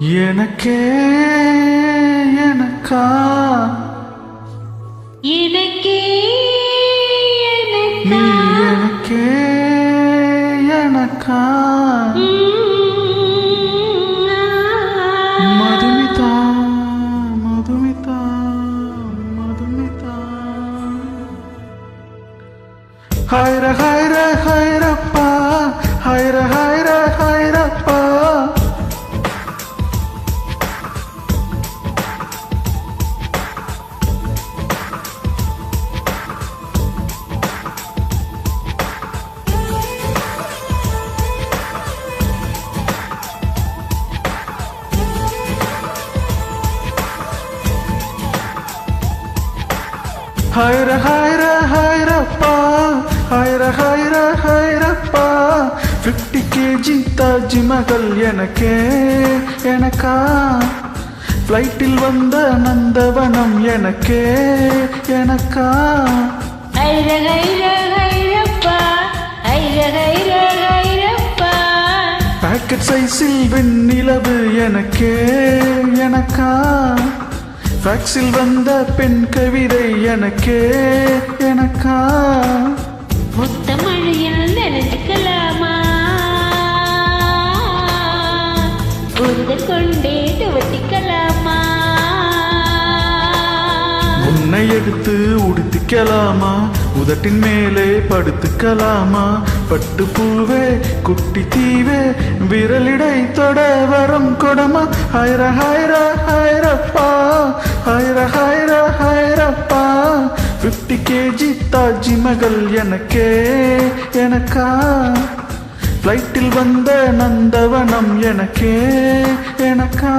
எனக்கே எனக்கா? எனக்கே நீ எனக்கா எனக்கே? மதுமிதா மதுமிதா மதுமிதா. ஹைர ஹைர ஹைரப்பா ஹைர ஹைர. ஹைர ஹைர ஹைரப்பா. ஹைர ஹைர ஹைரப்பா. ஃபிஃப்டி கேஜி தாஜ்மஹல் எனக்கே எனக்கா. ஃப்ளைட்டில் வந்த நந்தவனம் எனக்கே எனக்கா. ஐர ஐர ஐரப்பா ஐர ஐர ஐரப்பா பாக்கெட் சைஸில் வெண்ணிலவு எனக்கே எனக்கா. ஃபேக்ஸில் வந்த பெண் கவிதை எனக்கே எனக்கா மொத்த மழையில் நினைச்சுக்கலாம் எடுத்து உடுத்திக்கலாமா? உதட்டின் மேலே படுத்துக்கலாமா? பட்டு பூவே குட்டி தீவே விரலிடை தொட வரம் கொடமா? ஹைர ஹைர ஹைரப்பா ஹைர ஹைர ஹைரப்பா. ஃபிஃப்டி கேஜி தாஜ்மஹல் எனக்கே எனக்கா? ஃப்ளைட்டில் வந்த நந்தவனம் எனக்கே எனக்கா?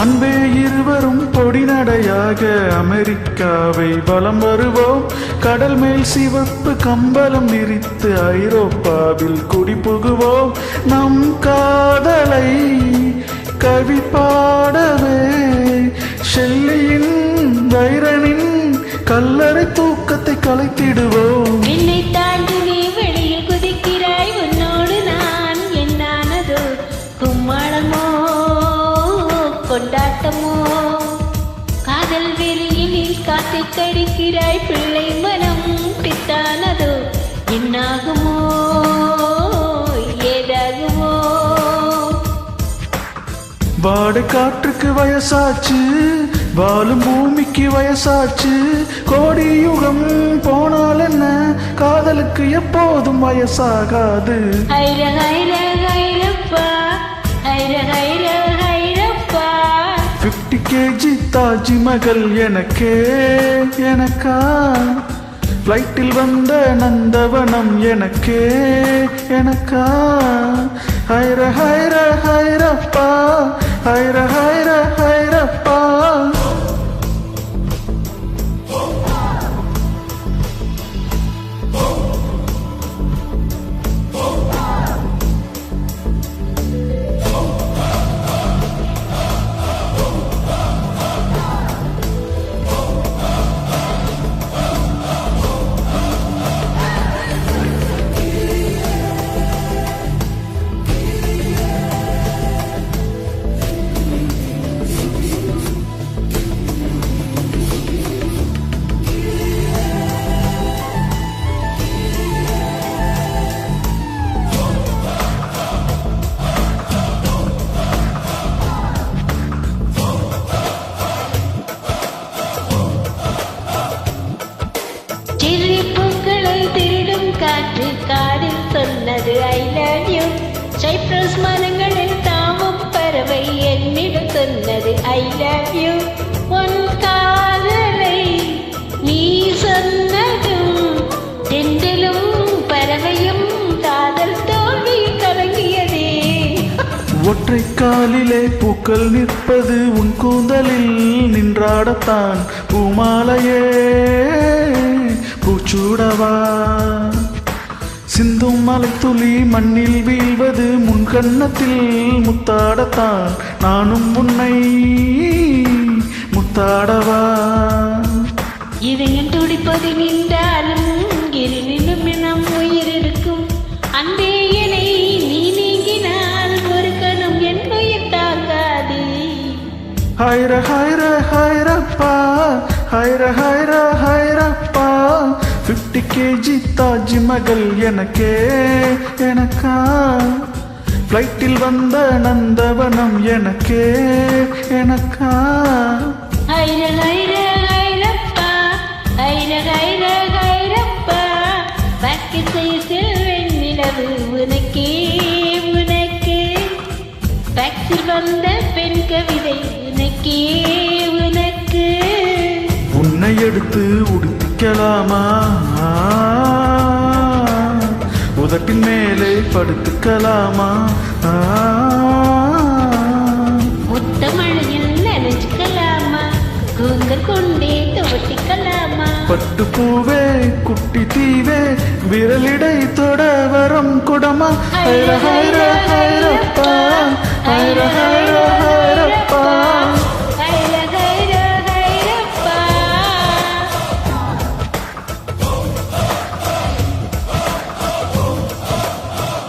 அன்பே இருவரும் பொடிநடையாக அமெரிக்காவை வலம் வருவோம். கடல் மேல் சிவப்பு கம்பளம் விரித்து ஐரோப்பாவில் குடிபுகுவோம் நம் காதலை கவி பாடவே ஷெல்லியின் வைரனின் கல்லறை தூக்கத்தை கலைத்திடுவோம். காத்தை கடிக்கிறாய் பிள்ளை மனம் பித்தானதோ? என்னாகுமோ? ஏதாகுமோ? வாடை காற்றுக்கு வயசாச்சு வாழும் பூமிக்கு வயசாச்சு கோடி யுகம் போனால் என்ன? காதலுக்கு எப்போதும் வயசாகாது. ஐர ஐர ஐரப்பா ஐர ஐர ஐரப்பா ஃபிஃப்டி கேஜி தாஜ்மஹல் எனக்கே எனக்கா? ஃப்ளைட்டில் வந்த நந்தவனம் எனக்கே எனக்கா? ஹைர ஹைர ஹைரப்பா ஹைர ஹைர ஹைரப்பா. ரோஸ் மரங்களில் தாமும் பறவை என்னிடம் சொன்னது ஐ லவ் யூ உன் காதலை நீ சொன்னதும் தென்றலும் பறவையும் காதல் தோல்வி தொடங்கியதே. ஒற்றை காலிலே பூக்கள் நிற்பது உன் கூந்தலில் நின்றாடத்தான். பூமாலையே பூச்சூடவா? சிந்தும் மலைத்துளி மண்ணில் வீழ்வது முன் கன்னத்தில் முத்தாடத்தான். நானும் உன்னை முத்தாடவா? இதயம் துடிப்பது நின்றாலும் இருளிலும் நம் உயிர் இருக்கும் அன்பே என்னை நீ நீங்கினால் ஒரு கணம் என் உயிர் தாங்காது ஹைர ஹைர ஹைரப்பா ஹைர ஹைர ஹைரப்பா ஃபிஃப்டி கேஜி தாஜ்மஹல் எனக்கே எனக்கா? ஃப்ளைட்டில் வந்த நந்தவனம் எனக்கே எனக்கா? உனக்கே உனக்கு. டாக்ஸில் வந்த பெண் கவிதை உனக்கே உனக்கு. உன்னை எடுத்து உடுத்திக்கலாமா உதட்டின் மேலே படுத்துக்கலாமா? பட்டு பூவே குட்டி தீவே விரலிடை தொட வரம் குடமா? ஹைர ஹைர ஹைரப்பா.